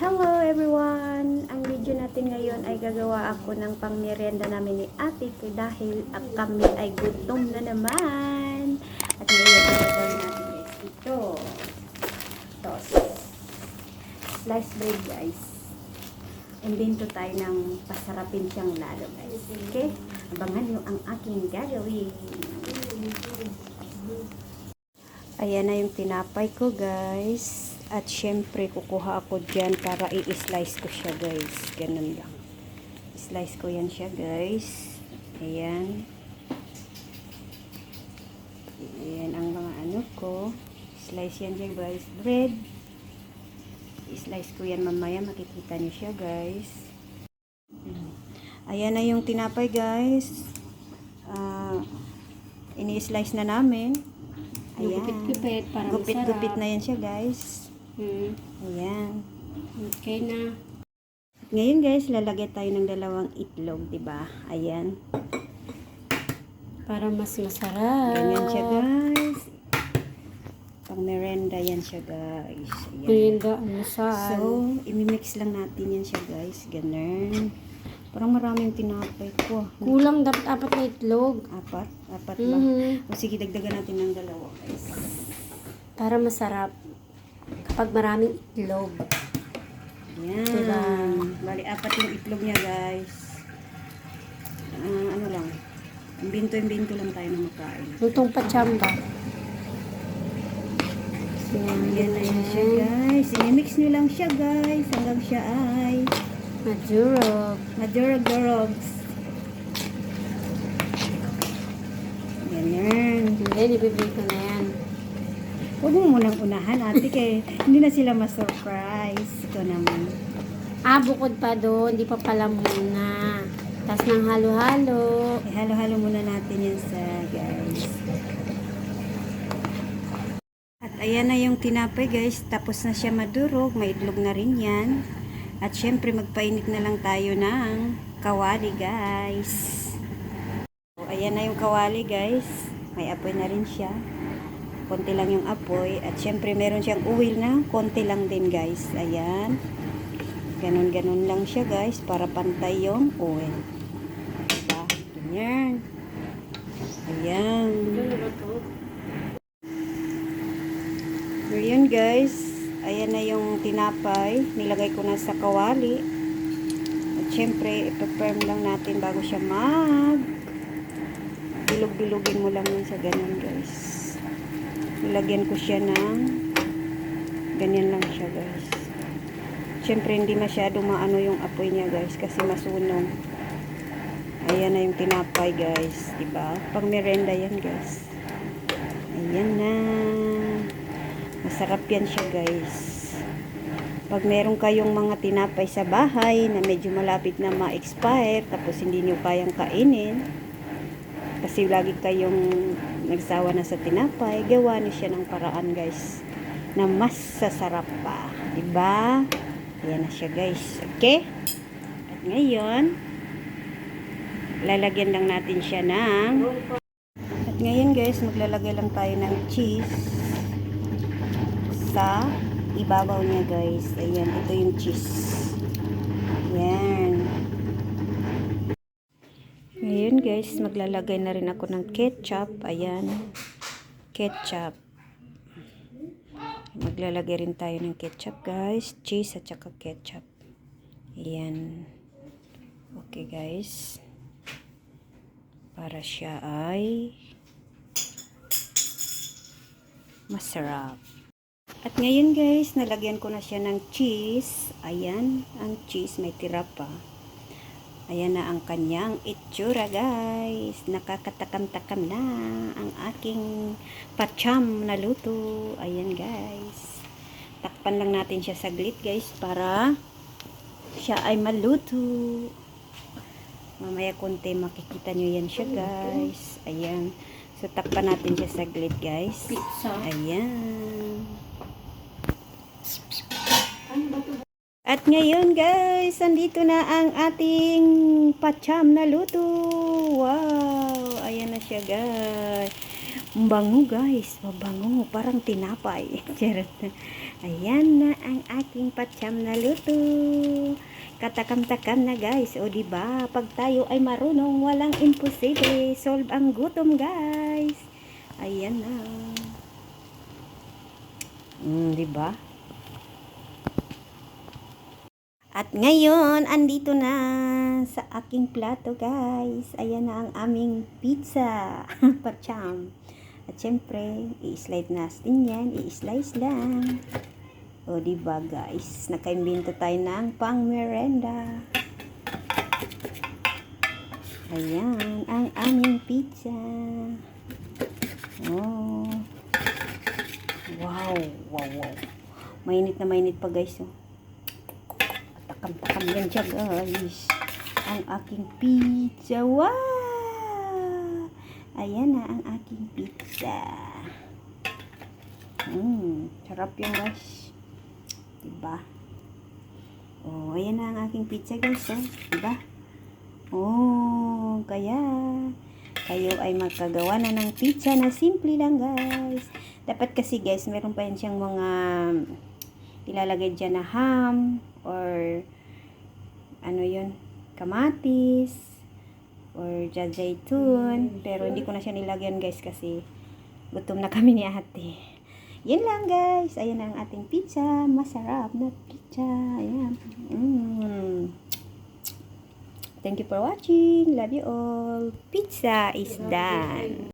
Hello everyone! Ang video natin ngayon ay gagawa ako ng pangmerienda namin ni ate ko dahil ang kami ay gutom na naman. At ngayon ang gagawin natin is ito. Toast. Sliced bread guys. Imbento tayo ng pasarapin siyang lalo guys. Okay? Abangan nyo ang aking gagawin. Ayan na yung tinapay ko guys. At syempre kukuha ako dyan para i-slice ko siya guys. Ganun lang. Slice ko yan siya guys. Ayan. Ayan ang mga ano ko. Slice yan dyan guys. Bread. I-slice ko yan mamaya. Makikita niyo siya guys. Ayan na yung tinapay guys. Ah, ini-slice na namin. Ayan. Gupit-gupit para Gupit-gupit masarap. na yan siya guys. Hmm. Ayan. Okay na. Ngayon guys, lalagay tayo ng dalawang itlog, 'di ba? Ayan. Para mas masarap. Ganyan siya guys. Pang merenda yan siya guys. Ayan. Merinda, almusal. So, imimix lang natin yan siya guys. Ganun. Parang maraming tinapay ko. Kulang dapat apat na itlog. Apat? Apat ba? Mhm. O sige, dagdagan natin ng dalawa guys. Para masarap. Kapag maraming itlog. Ayan. Diba? Bali, apat yung itlog niya guys. Ah, ano lang. Imbinto-imbinto lang tayo na makain. Lutong pachamba. So, Yan na yan siya guys. I-mix nyo lang siya guys. Hanggang siya ay Madurog. madurog-durogs. Ganyan. Hindi, ibibigay ko na yan. Huwag mo munang unahan ate kay hindi na sila ma-surprise. Ito naman. Ah, bukod pa doon. Di pa pala muna. Tapos ng halo-halo. Ihalo-halo muna natin yan sa guys. At ayan na yung tinapay guys. Tapos na siya madurog. May itlog na rin yan. At syempre magpainit na lang tayo ng kawali guys. So, ayan na yung kawali guys. May apoy na rin siya. Konti lang yung apoy. At syempre meron siyang oil na konti lang din guys. Ayan. Ganon-ganon lang siya guys. Para pantay yung oil. Diba? Ganyan. Ayan. So, yun guys. Ayan na yung tinapay. Nilagay ko na sa kawali. At syempre, ipapirm lang natin bago siya mag bilog-bilogin mo lang yun sa ganyan guys. Nilagyan ko siya ng ganyan lang siya guys. Syempre, hindi masyado maano yung apoy niya guys kasi masunog. Ayan na yung tinapay guys. Diba? Pang merenda yan guys. Ayan na. Masarap yan siya guys. Pag meron kayong mga tinapay sa bahay na medyo malapit na ma-expire tapos hindi nyo kayang kainin kasi lagi kayong nagsawa na sa tinapay, gawa niyo siya ng paraan guys na mas sasarap pa. Diba? Ayan na siya guys. Okay? At ngayon, lalagyan lang natin siya ng at ngayon guys, maglalagay lang tayo ng cheese sa ibabaw niya guys. Ayan, ito yung cheese. Ayan. Ngayon guys, maglalagay na rin ako ng ketchup. Ayan. Ketchup. Maglalagay rin tayo ng ketchup guys. Cheese at saka ketchup. Ayan. Okay guys. Para siya ay masarap. At ngayon guys, nalagyan ko na siya ng cheese. Ayan, ang cheese may tira pa. Ayan na ang kanyang itsura guys. Nakakatakam-takam na ang aking pacham na luto. Ayan guys. Takpan lang natin siya saglit guys para siya ay maluto. Mamaya konti makikita nyo yan siya guys. Ayan. So takpan natin siya saglit guys. Ayan. At ngayon guys, andito na ang ating pacham na luto. Wow! Ayan na siya guys. Ang bango guys, mabango, parang tinapay. Charot. Ayan na ang aking patyam na luto. Katakam-takam na guys. O ba? Pag tayo ay marunong, walang imposible. Solve ang gutom guys. Ayan na. Mm, di ba? At ngayon, andito na sa aking plato, guys. Ayan na ang aming pizza. Pacham. At syempre, i-slide natin yan. I-slice lang. O, diba, guys? Nakaimbento tayo ng pang merenda. Ayan, ang aming pizza. Oh. Wow, wow, wow. Mainit na mainit pa, guys. Oh yan siya guys. Ang aking pizza. Wow! Ayan na ang aking pizza. Mm, sarap yan guys. Diba? Oh ayan na ang aking pizza guys oh. Diba? Oh kaya kayo ay magkagawa na ng pizza na simple lang guys. Dapat kasi guys meron pa yan siyang mga ilalagay dyan na ham or ano yun kamatis or jajaytun. Pero hindi ko na siya nilagyan guys kasi gutom na kami ni ate. Yun lang guys. Ayan ang ating pizza. Masarap na pizza. Ayan. Mm. thank you for watching. Love you all. Pizza is done